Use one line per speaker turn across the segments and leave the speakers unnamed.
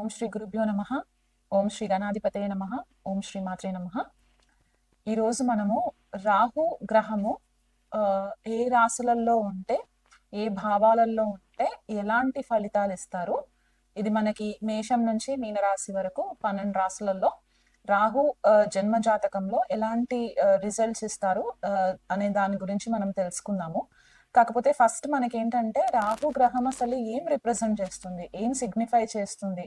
ఓం శ్రీ గురుభ్యో నమ. ఓం శ్రీ గణాధిపతే నమ. ఓం శ్రీ మాత్రే నమ. ఈరోజు మనము రాహు గ్రహము ఏ రాశులలో ఉంటే ఏ భావాలలో ఉంటే ఎలాంటి ఫలితాలు ఇస్తారు? ఇది మనకి మేషం నుంచి మీనరాశి వరకు పన్నెండు రాశులలో రాహు జన్మ జాతకంలో ఎలాంటి రిజల్ట్స్ ఇస్తారు అనే దాని గురించి మనం తెలుసుకుందాము. కాకపోతే ఫస్ట్ మనకి ఏంటంటే రాహు గ్రహం అసలు ఏం రిప్రజెంట్ చేస్తుంది? ఏం సిగ్నిఫై చేస్తుంది?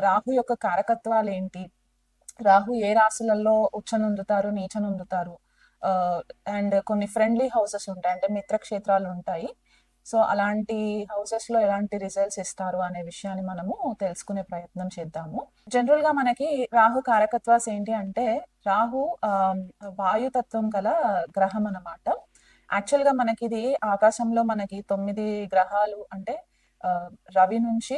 రాహు యొక్క కారకత్వాలు ఏంటి రాహు ఏ రాశులలో ఉచ్చనుందుతారు నీచనుందుతారు? అండ్ కొన్ని ఫ్రెండ్లీ హౌసెస్ ఉంటాయి అంటే మిత్రక్షేత్రాలు ఉంటాయి. సో అలాంటి హౌసెస్లో ఎలాంటి రిజల్ట్స్ ఇస్తారు అనే విషయాన్ని మనము తెలుసుకునే ప్రయత్నం చేద్దాము. జనరల్గా మనకి రాహు కారకత్వాస్ ఏంటి అంటే రాహు ఆ, వాయుతత్వం గల గ్రహం అన్నమాట యాక్చువల్గా మనకి ఇది ఆకాశంలో మనకి తొమ్మిది గ్రహాలు అంటే రవి నుంచి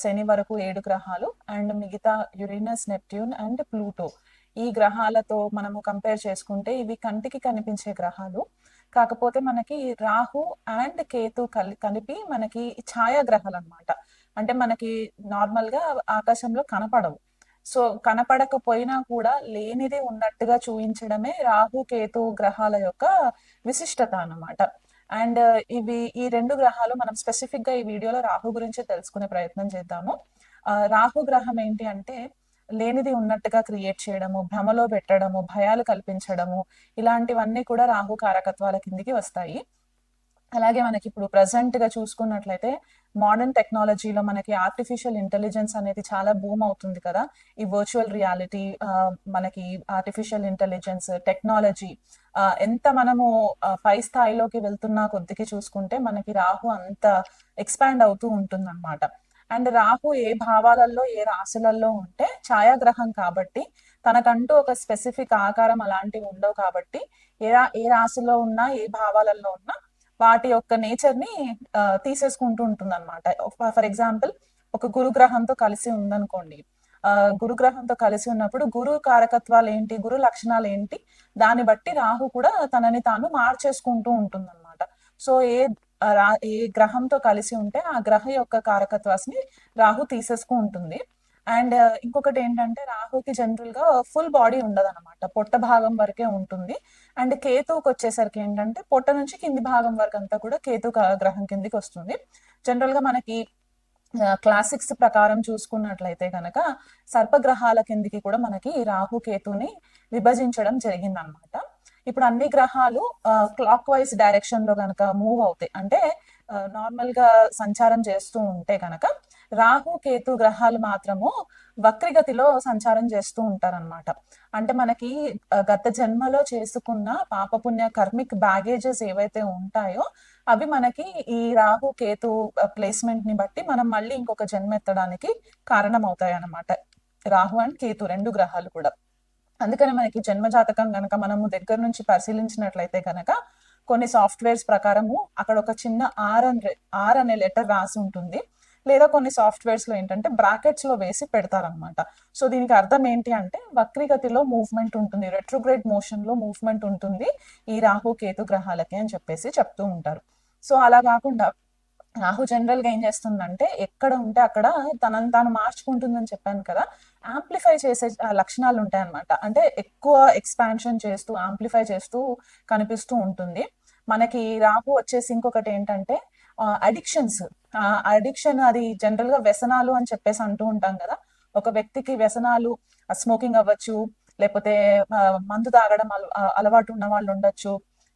శని వరకు ఏడు గ్రహాలు అండ్ మిగతా యురేనస్ నెప్ట్యూన్ అండ్ ప్లూటో. ఈ గ్రహాలతో మనము కంపేర్ చేసుకుంటే ఇవి కంటికి కనిపించే గ్రహాలు. కాకపోతే మనకి రాహు అండ్ కేతు కలి కలిపి మనకి ఛాయాగ్రహాలు అన్నమాట అంటే మనకి నార్మల్గా ఆకాశంలో కనపడవు. సో కనపడకపోయినా కూడా లేనిది ఉన్నట్టుగా చూపించడమే రాహు కేతు గ్రహాల యొక్క విశిష్టత అన్నమాట. అండ్ uh, ఇవి ఈ రెండు గ్రహాలు మనం స్పెసిఫిక్గా ఈ వీడియోలో రాహు గురించి తెలుసుకునే ప్రయత్నం చేద్దాము. రాహు గ్రహం ఏంటి అంటే లేనిది ఉన్నట్టుగా క్రియేట్ చేయడము భ్రమలో పెట్టడము భయాలు కల్పించడము ఇలాంటివన్నీ కూడా రాహు కారకత్వాల కిందికి వస్తాయి. అలాగే మనకి ఇప్పుడు ప్రజెంట్గా చూసుకున్నట్లయితే మోడర్న్ టెక్నాలజీలో మనకి ఆర్టిఫిషియల్ ఇంటెలిజెన్స్ అనేది చాలా బూమ్ అవుతుంది కదా. ఈ వర్చువల్ రియాలిటీ మనకి ఆర్టిఫిషియల్ ఇంటెలిజెన్స్ టెక్నాలజీ ఎంత మనము పై స్థాయిలోకి వెళ్తున్నా కొద్దికి చూసుకుంటే మనకి రాహు అంత ఎక్స్పాండ్ అవుతూ ఉంటుంది అనమాట అండ్ రాహు ఏ భావాలలో ఏ రాశులలో ఉంటే ఛాయాగ్రహం కాబట్టి తనకంటూ ఒక స్పెసిఫిక్ ఆకారం అలాంటివి ఉండవు కాబట్టి ఏ రా ఏ రాశిలో ఉన్నా ఏ భావాలలో ఉన్నా వాటి యొక్క నేచర్ని తీసేసుకుంటూ ఉంటుంది అనమాట ఫర్ ఎగ్జాంపుల్ ఒక గురుగ్రహంతో కలిసి ఉందనుకోండి. ఆ, గురుగ్రహంతో కలిసి ఉన్నప్పుడు గురు కారకత్వాలు ఏంటి గురు లక్షణాలు ఏంటి దాన్ని బట్టి రాహు కూడా తనని తాను మార్చేసుకుంటూ ఉంటుంది అనమాట సో ఏ రా ఏ గ్రహంతో కలిసి ఉంటే ఆ గ్రహ యొక్క కారకత్వాన్ని రాహు తీసేసుకుంటుంది. ఉంటుంది అండ్ ఇంకొకటి ఏంటంటే రాహుకి జనరల్గా ఫుల్ బాడీ ఉండదు అనమాట పొట్ట భాగం వరకే ఉంటుంది. అండ్ కేతువుకి వచ్చేసరికి ఏంటంటే పొట్ట నుంచి కింది భాగం వరకు అంతా కూడా కేతు గ్రహం కిందికి వస్తుంది. జనరల్గా మనకి క్లాసిక్స్ ప్రకారం చూసుకున్నట్లయితే కనుక సర్పగ్రహాల కిందికి కూడా మనకి రాహు కేతుని విభజించడం జరిగిందనమాట ఇప్పుడు అన్ని గ్రహాలు క్లాక్ వైజ్ డైరెక్షన్లో కనుక మూవ్ అవుతాయి. అంటే నార్మల్గా సంచారం చేస్తూ ఉంటే కనుక రాహు కేతు గ్రహాలు మాత్రము వక్రిగతిలో సంచారం చేస్తూ ఉంటారన్నమాట. అంటే మనకి గత జన్మలో చేసుకున్న పాపపుణ్య కర్మిక్ బ్యాగేజెస్ ఏవైతే ఉంటాయో అవి మనకి ఈ రాహు కేతు ప్లేస్మెంట్ని బట్టి మనం మళ్ళీ ఇంకొక జన్మ ఎత్తడానికి కారణం అవుతాయి రాహు అండ్ కేతు రెండు గ్రహాలు కూడా. అందుకని మనకి జన్మ జాతకం గనక మనము దగ్గర నుంచి పరిశీలించినట్లయితే కనుక కొన్ని సాఫ్ట్వేర్స్ ప్రకారము అక్కడ ఒక చిన్న ఆర్ అని ఆర్ అనే లెటర్ రాసి ఉంటుంది. లేదా కొన్ని సాఫ్ట్వేర్స్లో ఏంటంటే బ్రాకెట్స్లో వేసి పెడతారనమాట సో దీనికి అర్థం ఏంటి అంటే వక్రీగతిలో మూవ్మెంట్ ఉంటుంది. రెట్రోగ్రేడ్ మోషన్లో మూవ్మెంట్ ఉంటుంది ఈ రాహు కేతు గ్రహాలకి అని చెప్పేసి చెప్తూ ఉంటారు. సో అలా కాకుండా రాహు జనరల్గా ఏం చేస్తుందంటే ఎక్కడ ఉంటే అక్కడ తనని తాను మార్చుకుంటుందని చెప్పాను కదా ఆంప్లిఫై చేసే లక్షణాలు ఉంటాయి అనమాట అంటే ఎక్కువ ఎక్స్పాన్షన్ చేస్తూ ఆంప్లిఫై చేస్తూ కనిపిస్తూ ఉంటుంది. మనకి రాహు వచ్చేసి ఇంకొకటి ఏంటంటే అడిక్షన్స్ అడిక్షన్ అది జనరల్గా వ్యసనాలు అని చెప్పేసి అంటూ ఉంటాం కదా. ఒక వ్యక్తికి వ్యసనాలు స్మోకింగ్ అవ్వచ్చు లేకపోతే మందు తాగడం అల- అలవాటు ఉన్న వాళ్ళు ఉండొచ్చు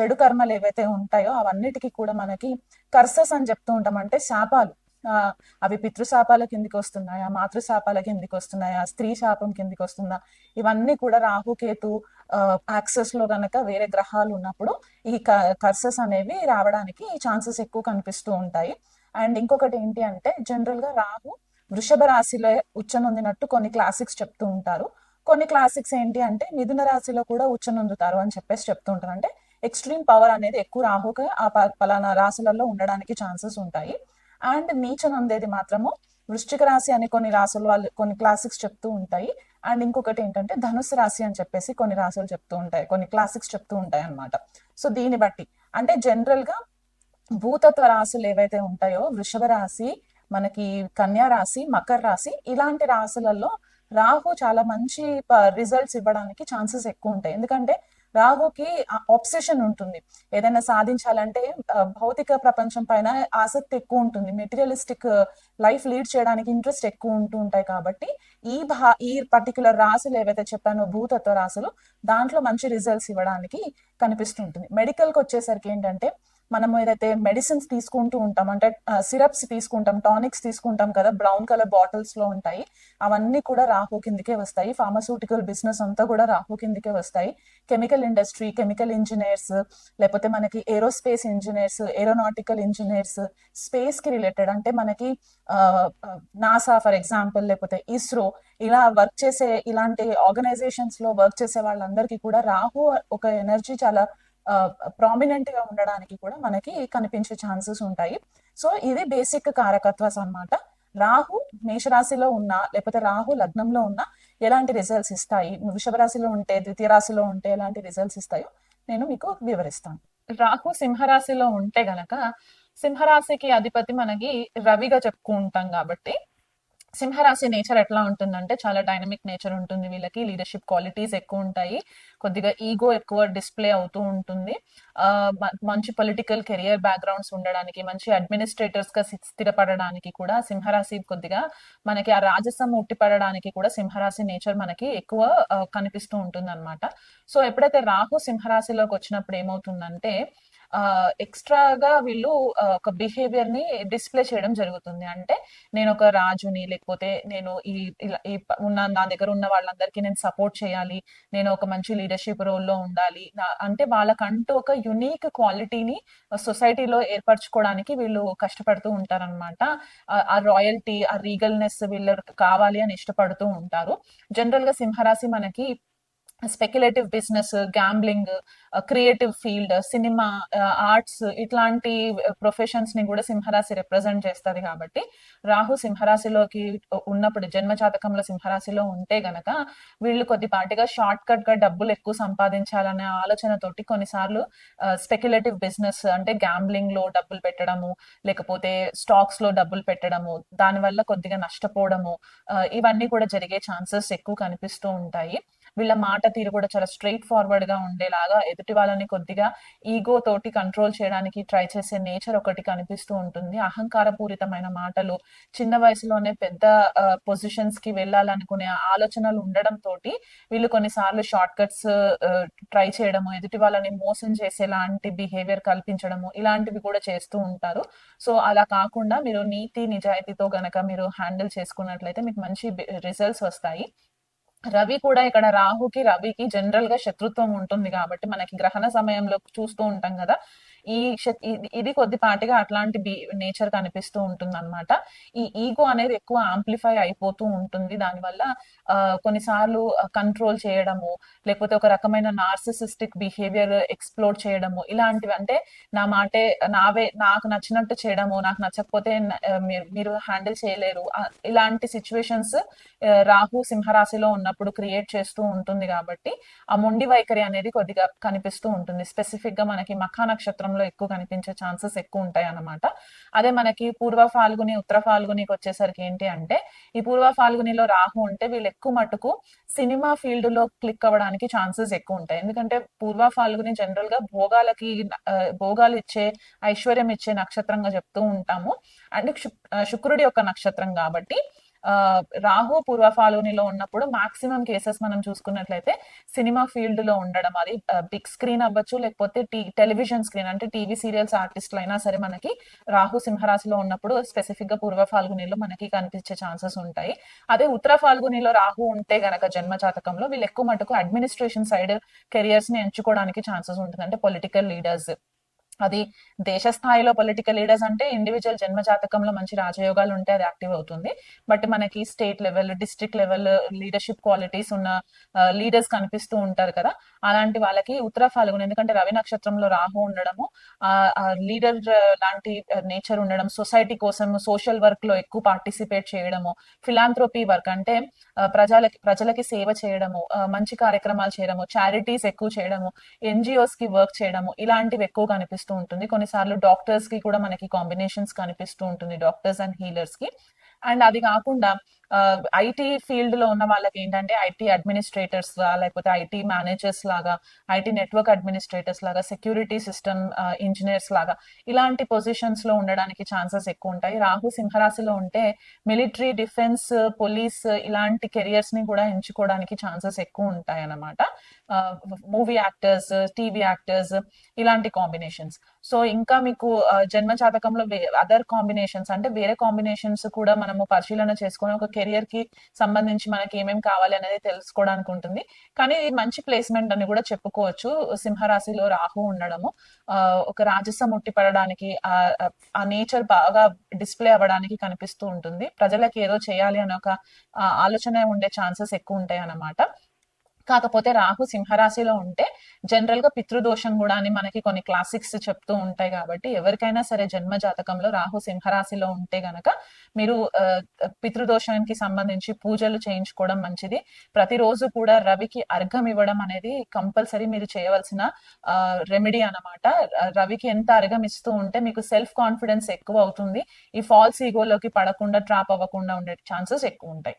చెడు కర్మలు ఏవైతే ఉంటాయో అవన్నిటికీ కూడా మనకి కర్సస్ అని చెప్తూ ఉంటాం. అంటే శాపాలు. ఆ, అవి పితృశాపాల కిందికి వస్తున్నాయా మాతృశాపాల కిందికి వస్తున్నాయా స్త్రీ శాపం కిందికి వస్తుందా? ఇవన్నీ కూడా రాహుకేతు యాక్సెస్లో గనక వేరే గ్రహాలు ఉన్నప్పుడు ఈ కర్సెస్ అనేవి రావడానికి ఛాన్సెస్ ఎక్కువ కనిపిస్తూ ఉంటాయి. అండ్ ఇంకొకటి ఏంటి అంటే జనరల్గా రాహు వృషభ రాశిలో ఉచ్చనొందినట్టు కొన్ని క్లాసిక్స్ చెప్తూ ఉంటారు. కొన్ని క్లాసిక్స్ ఏంటి అంటే మిథున రాశిలో కూడా ఉచ్చనొందుతారు అని చెప్పేసి చెప్తూ ఉంటారు. అంటే ఎక్స్ట్రీమ్ పవర్ అనేది ఎక్కువ రాహుక ఆ ప- పలానా రాశులలో ఉండడానికి ఛాన్సెస్ ఉంటాయి. అండ్ నీచనొందేది మాత్రము వృశ్చిక రాశి అని కొన్ని రాసులు వాళ్ళు కొన్ని క్లాసిక్స్ చెప్తూ ఉంటాయి. అండ్ ఇంకొకటి ఏంటంటే ధనుసు రాశి అని చెప్పేసి కొన్ని రాసులు చెప్తూ ఉంటాయి కొన్ని క్లాసిక్స్ చెప్తూ ఉంటాయి అన్నమాట. సో దీన్ని బట్టి అంటే జనరల్గా భూతత్వ రాశులు ఏవైతే ఉంటాయో వృషభ రాశి మనకి కన్యా రాశి మకర రాశి ఇలాంటి రాశులలో రాహు చాలా మంచి రిజల్ట్స్ ఇవ్వడానికి ఛాన్సెస్ ఎక్కువ ఉంటాయి. ఎందుకంటే రాహుకి ఆబ్సెషన్ ఉంటుంది. ఏదైనా సాధించాలంటే భౌతిక ప్రపంచం పైన ఆసక్తి ఎక్కువ ఉంటుంది. మెటీరియలిస్టిక్ లైఫ్ లీడ్ చేయడానికి ఇంట్రెస్ట్ ఎక్కువ ఉంటూ ఉంటాయి కాబట్టి ఈ భా ఈ పర్టికులర్ రాశులు ఏవైతే చెప్పానో భూతత్వ రాశులు దాంట్లో మంచి రిజల్ట్స్ ఇవ్వడానికి కనిపిస్తుంటుంది మెడికల్కి వచ్చేసరికి ఏంటంటే మనం ఏదైతే మెడిసిన్స్ తీసుకుంటూ ఉంటాం అంటే సిరప్స్ తీసుకుంటాం టానిక్స్ తీసుకుంటాం కదా బ్రౌన్ కలర్ బాటిల్స్లో ఉంటాయి. అవన్నీ కూడా రాహు కిందకే వస్తాయి. ఫార్మస్యూటికల్ బిజినెస్ అంతా కూడా రాహు కిందకే వస్తాయి. కెమికల్ ఇండస్ట్రీ కెమికల్ ఇంజనీర్స్ లేకపోతే మనకి ఏరోస్పేస్ ఇంజనీర్స్ ఏరోనాటికల్ ఇంజనీర్స్ స్పేస్కి రిలేటెడ్ అంటే మనకి నాసా ఫర్ ఎగ్జాంపుల్ లేకపోతే ఇస్రో ఇలా వర్క్ చేసే ఇలాంటి ఆర్గనైజేషన్స్లో వర్క్ చేసే వాళ్ళందరికీ కూడా రాహు ఒక ఎనర్జీ చాలా ప్రామినెంట్గా ఉండడానికి కూడా మనకి కనిపించే ఛాన్సెస్ ఉంటాయి. సో ఇది బేసిక్ కారకత్వాస్ అన్నమాట రాహు మేషరాశిలో ఉన్నా లేకపోతే రాహు లగ్నంలో ఉన్నా ఎలాంటి రిజల్ట్స్ ఇస్తాయి? వృషభ రాశిలో ఉంటే ద్వితీయ రాశిలో ఉంటే ఎలాంటి రిజల్ట్స్ ఇస్తాయో నేను మీకు వివరిస్తాను. రాహు సింహరాశిలో ఉంటే గనక సింహరాశికి అధిపతి మనకి రవిగా చెప్పుకుంటాం కాబట్టి సింహరాశి నేచర్ ఎట్లా ఉంటుందంటే చాలా డైనమిక్ నేచర్ ఉంటుంది. వీళ్ళకి లీడర్షిప్ క్వాలిటీస్ ఎక్కువ ఉంటాయి. కొద్దిగా ఈగో ఎక్కువ డిస్ప్లే అవుతూ ఉంటుంది. మంచి పొలిటికల్ కెరియర్ బ్యాక్గ్రౌండ్స్ ఉండడానికి మంచి అడ్మినిస్ట్రేటర్స్గా స్థిరపడడానికి కూడా సింహరాశి కొద్దిగా మనకి ఆ రాజసం ఉట్టిపడడానికి కూడా సింహరాశి నేచర్ మనకి ఎక్కువ కనిపిస్తూ ఉంటుంది అనమాట సో ఎప్పుడైతే రాహు సింహరాశిలోకి వచ్చినప్పుడు ఏమవుతుందంటే ఎక్స్ట్రాగా వీళ్ళు ఒక బిహేవియర్ని డిస్ప్లే చేయడం జరుగుతుంది. అంటే నేను ఒక రాజుని లేకపోతే నేను ఈ ఇలా ఈ ఉన్న నా దగ్గర ఉన్న వాళ్ళందరికీ నేను సపోర్ట్ చేయాలి. నేను ఒక మంచి లీడర్షిప్ రోల్లో ఉండాలి. నా- అంటే వాళ్ళకంటూ ఒక యునీక్ క్వాలిటీని సొసైటీలో ఏర్పరచుకోవడానికి వీళ్ళు కష్టపడుతూ ఉంటారన్నమాట. ఆ- రాయల్టీ ఆ రీగల్నెస్ వీళ్ళకి కావాలి అని ఇష్టపడుతూ ఉంటారు. జనరల్గా సింహరాశి మనకి speculative business gambling creative field cinema arts ఇట్లాంటి ప్రొఫెషన్స్ని కూడా సింహరాశి రిప్రజెంట్ చేస్తుంది కాబట్టి రాహు సింహరాశిలోకి ఉన్నప్పుడు జన్మ జాతకంలో సింహరాశిలో ఉంటే గనక వీళ్ళు కొద్దిపాటిగా షార్ట్ కట్గా డబ్బులు ఎక్కువ సంపాదించాలనే ఆలోచనతోటి కొన్నిసార్లు స్పెక్యులేటివ్ బిజినెస్ అంటే గ్యాంబ్లింగ్లో డబ్బులు పెట్టడము లేకపోతే స్టాక్స్లో డబ్బులు పెట్టడము దానివల్ల కొద్దిగా నష్టపోవడము ఇవన్నీ కూడా జరిగే ఛాన్సెస్ ఎక్కువ కనిపిస్తూ ఉంటాయి. వీళ్ళ మాట తీరు కూడా చాలా స్ట్రైట్ ఫార్వర్డ్గా ఉండేలాగా ఎదుటి వాళ్ళని కొద్దిగా ఈగో తోటి కంట్రోల్ చేయడానికి ట్రై చేసే నేచర్ ఒకటి కనిపిస్తూ ఉంటుంది. అహంకారపూరితమైన మాటలు చిన్న వయసులోనే పెద్ద పొజిషన్స్కి వెళ్ళాలనుకునే ఆలోచనలు ఉండడం తోటి వీళ్ళు కొన్నిసార్లు షార్ట్ కట్స్ ట్రై చేయడము ఎదుటి వాళ్ళని మోసం చేసేలాంటి బిహేవియర్ కల్పించడము ఇలాంటివి కూడా చేస్తూ ఉంటారు. సో అలా కాకుండా మీరు నీతి నిజాయితీతో గనక మీరు హ్యాండిల్ చేసుకున్నట్లయితే మీకు మంచి రిజల్ట్స్ వస్తాయి. రవి కూడా ఇక్కడ రాహుకి రవికి జనరల్గా శత్రుత్వం ఉంటుంది కాబట్టి మనకి గ్రహణ సమయంలో చూస్తూ ఉంటాం కదా. ఈ ఇది- కొద్దిపాటిగా అట్లాంటి నేచర్ కనిపిస్తూ ఉంటుంది అనమాట ఈ ఈగో అనేది ఎక్కువ ఆంప్లిఫై అయిపోతూ ఉంటుంది. దానివల్ల కొన్నిసార్లు కంట్రోల్ చేయడము లేకపోతే ఒక రకమైన నార్సిసిస్టిక్ బిహేవియర్ ఎక్స్ప్లోర్ చేయడము ఇలాంటివి అంటే నా మాటే నావే నాకు నచ్చినట్టు చేయడము నాకు నచ్చకపోతే మీరు- హ్యాండిల్ చేయలేరు. ఇలాంటి సిచ్యువేషన్స్ రాహు సింహరాశిలో ఉన్నప్పుడు క్రియేట్ చేస్తూ ఉంటుంది కాబట్టి ఆ మొండి వైఖరి అనేది కొద్దిగా కనిపిస్తూ ఉంటుంది. స్పెసిఫిక్గా మనకి మఖా నక్షత్రం నక్షత్రంలో ఎక్కువ కనిపించే ఛాన్సెస్ ఎక్కువ ఉంటాయి అన్నమాట. అదే మనకి పూర్వ ఫాల్గుని ఉత్తర ఫాల్గునికి వచ్చేసరికి ఏంటి అంటే ఈ పూర్వ ఫాల్గునిలో రాహు ఉంటే వీళ్ళు ఎక్కువ మటుకు సినిమా ఫీల్డ్లో క్లిక్ అవ్వడానికి ఛాన్సెస్ ఎక్కువ ఉంటాయి ఎందుకంటే పూర్వ ఫాల్గుని జనరల్గా భోగాలకి భోగాలు ఇచ్చే ఐశ్వర్యం ఇచ్చే నక్షత్రంగా చెప్తూ ఉంటాము. అండ్ శుక్రుడి యొక్క నక్షత్రం కాబట్టి రాహు పూర్వ ఫాల్గునిలో ఉన్నప్పుడు మాక్సిమం కేసెస్ మనం చూసుకున్నట్లయితే సినిమా ఫీల్డ్లో ఉండడం అది బిగ్ స్క్రీన్ అవ్వచ్చు లేకపోతే టెలివిజన్ స్క్రీన్ అంటే టీవీ సీరియల్స్ ఆర్టిస్టులు అయినా సరే మనకి రాహు సింహరాశిలో ఉన్నప్పుడు స్పెసిఫిక్గా పూర్వ ఫాల్గునిలో మనకి కనిపించే ఛాన్సెస్ ఉంటాయి. అదే ఉత్తర ఫాల్గునిలో రాహు ఉంటే గనక జన్మ జాతకంలో వీళ్ళు ఎక్కువ మటుకు అడ్మినిస్ట్రేషన్ సైడ్ కెరియర్స్ని ఎంచుకోవడానికి ఛాన్సెస్ ఉంటుంది. అంటే పొలిటికల్ లీడర్స్ అది దేశ స్థాయిలో పొలిటికల్ లీడర్స్ అంటే ఇండివిజువల్ జన్మ జాతకంలో మంచి రాజయోగాలు ఉంటే అది యాక్టివ్ అవుతుంది. బట్ మనకి state level district level leadership qualities ఉన్న లీడర్స్ కనిపిస్తూ ఉంటారు కదా. అలాంటి వాళ్ళకి ఉత్తర ఫాల్గుని ఎందుకంటే రవి నక్షత్రంలో రాహు ఉండడము లీడర్ లాంటి నేచర్ ఉండడం సొసైటీ కోసం సోషల్ వర్క్లో ఎక్కువ పార్టిసిపేట్ చేయడము ఫిలాంథ్రోపీ వర్క్ అంటే ప్రజలకి ప్రజలకి సేవ చేయడము మంచి కార్యక్రమాలు చేయడము చారిటీస్ ఎక్కువ చేయడము ఎన్జిఓస్కి వర్క్ చేయడము ఇలాంటివి ఎక్కువ కనిపిస్తూ ఉంటుంది. కొన్నిసార్లు డాక్టర్స్కి కూడా మనకి కాంబినేషన్స్ కనిపిస్తూ ఉంటుంది డాక్టర్స్ అండ్ హీలర్స్కి అండ్ అది కాకుండా ఐటీ ఫీల్డ్లో ఉన్న వాళ్ళకి ఏంటంటే ఐటీ అడ్మినిస్ట్రేటర్స్ లేకపోతే ఐటీ మేనేజర్స్ లాగా ఐటీ నెట్వర్క్ అడ్మినిస్ట్రేటర్స్ లాగా సెక్యూరిటీ సిస్టమ్ ఇంజనీర్స్ లాగా ఇలాంటి పొజిషన్స్లో ఉండడానికి ఛాన్సెస్ ఎక్కువ ఉంటాయి రాహు సింహరాశిలో ఉంటే మిలిటరీ డిఫెన్స్ పోలీస్ ఇలాంటి కెరియర్స్ని కూడా ఎంచుకోవడానికి ఛాన్సెస్ ఎక్కువ ఉంటాయి అన్నమాట మూవీ యాక్టర్స్ టీవీ యాక్టర్స్ ఇలాంటి కాంబినేషన్స్. సో ఇంకా మీకు జన్మ జాతకంలో అదర్ కాంబినేషన్స్ అంటే వేరే కాంబినేషన్స్ కూడా మనము పరిశీలన చేసుకొని ఒక కెరియర్కి సంబంధించి మనకి ఏమేమి కావాలి అనేది తెలుసుకోవడానికి ఉంటుంది. కానీ ఇది మంచి ప్లేస్మెంట్ అని కూడా చెప్పుకోవచ్చు. సింహరాశిలో రాహు ఉండడము ఆ, ఒక రాజసం ఉట్టిపడడానికి ఆ ఆ నేచర్ బాగా డిస్ప్లే అవ్వడానికి కనిపిస్తూ ఉంటుంది. ప్రజలకు ఏదో చేయాలి అనే ఒక ఆలోచన ఉండే ఛాన్సెస్ ఎక్కువ ఉంటాయి అన్నమాట కాకపోతే రాహు సింహరాశిలో ఉంటే జనరల్గా పితృదోషం కూడా అని మనకి కొన్ని క్లాసిక్స్ చెప్తూ ఉంటాయి కాబట్టి ఎవరికైనా సరే జన్మ జాతకంలో రాహు సింహరాశిలో ఉంటే గనక మీరు పితృదోషానికి సంబంధించి పూజలు చేయించుకోవడం మంచిది. ప్రతిరోజు కూడా రవికి అర్ఘం ఇవ్వడం అనేది కంపల్సరీ మీరు చేయవలసిన రెమెడీ అన్నమాట. రవికి ఎంత అర్ఘం ఇస్తూ ఉంటే మీకు సెల్ఫ్ కాన్ఫిడెన్స్ ఎక్కువ అవుతుంది. ఈ ఫాల్స్ ఈగోలోకి పడకుండా ట్రాప్ అవ్వకుండా ఉండే ఛాన్సెస్ ఎక్కువ ఉంటాయి.